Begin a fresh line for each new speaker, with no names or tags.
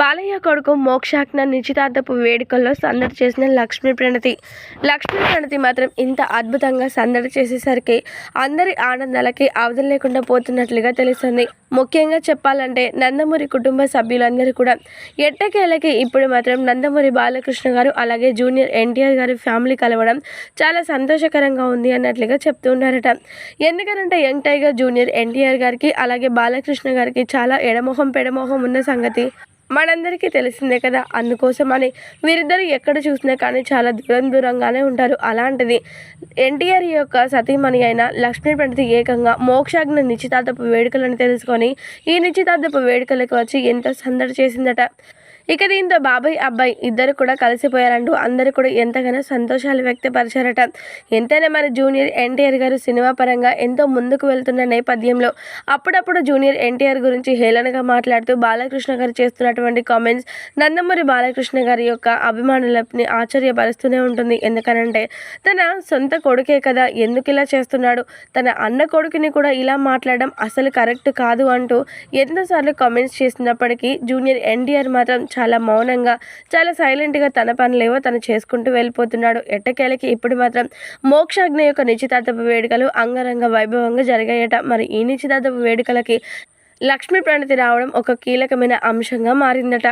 బాలయ్య కొడుకు మోక్షాక్న నిశ్చితార్థపు వేడుకల్లో సందడి చేసిన లక్ష్మీ ప్రణతి. లక్ష్మీ ప్రణతి మాత్రం ఇంత అద్భుతంగా సందడి చేసేసరికి అందరి ఆనందాలకి అవధం లేకుండా పోతున్నట్లుగా తెలుస్తుంది. ముఖ్యంగా చెప్పాలంటే నందమూరి కుటుంబ సభ్యులందరూ కూడా ఎట్టకేలకి ఇప్పుడు మాత్రం నందమూరి బాలకృష్ణ గారు అలాగే జూనియర్ ఎన్టీఆర్ గారి ఫ్యామిలీ కలవడం చాలా సంతోషకరంగా ఉంది అన్నట్లుగా చెప్తున్నారట ఎందుకనంటే యంగ్ టైగర్ జూనియర్ ఎన్టీఆర్ గారికి అలాగే బాలకృష్ణ గారికి చాలా ఎడమొహం పెడమొహం ఉన్న సంగతి. మనందరికీ తెలిసిందే కదా అందుకోసం అని వీరిద్దరు ఎక్కడ చూసినా కానీ చాలా దూరం దూరంగానే ఉంటారు. అలాంటిది ఎన్టీఆర్ యొక్క సతీమణి అయిన లక్ష్మీ ప్రణతి ఏకంగా మోక్షాగ్న నిశ్చితార్థపు వేడుకలను తెలుసుకొని ఈ నిశ్చితార్థపు వేడుకలకు వచ్చి ఎంతో సందడి చేసిందట. ఇక దీంతో బాబాయ్ అబ్బాయి ఇద్దరు కూడా కలిసిపోయారంటూ అందరూ కూడా ఎంతగానో సంతోషాలు వ్యక్తపరిచారట. ఎంతైనా మన జూనియర్ ఎన్టీఆర్ గారు సినిమా పరంగా ఎంతో ముందుకు వెళ్తున్న నేపథ్యంలో అప్పుడప్పుడు జూనియర్ ఎన్టీఆర్ గురించి హేళనగా మాట్లాడుతూ బాలకృష్ణ గారు చేస్తున్నటువంటి కామెంట్స్ నందమూరి బాలకృష్ణ గారి యొక్క అభిమానులని ఆశ్చర్యపరుస్తూనే ఉంటుంది. ఎందుకనంటే తన సొంత కొడుకే కదా ఎందుకు ఇలా చేస్తున్నాడు? తన అన్న కొడుకుని కూడా ఇలా మాట్లాడడం అసలు కరెక్ట్ కాదు అంటూ ఎన్నోసార్లు కామెంట్స్ చేసినప్పటికీ జూనియర్ ఎన్టీఆర్ మాత్రం చాలా మౌనంగా చాలా సైలెంట్గా తన పనులేవో తను చేసుకుంటూ వెళ్ళిపోతున్నాడు. ఎట్టకేలకి ఇప్పుడు మాత్రం మోక్షాగ్ని యొక్క నిశ్చితార్థపు వేడుకలు అంగరంగ వైభవంగా జరిగాయట. మరి ఈ నిశ్చితార్థపు వేడుకలకి లక్ష్మీ ప్రణతి రావడం ఒక కీలకమైన అంశంగా మారిందట.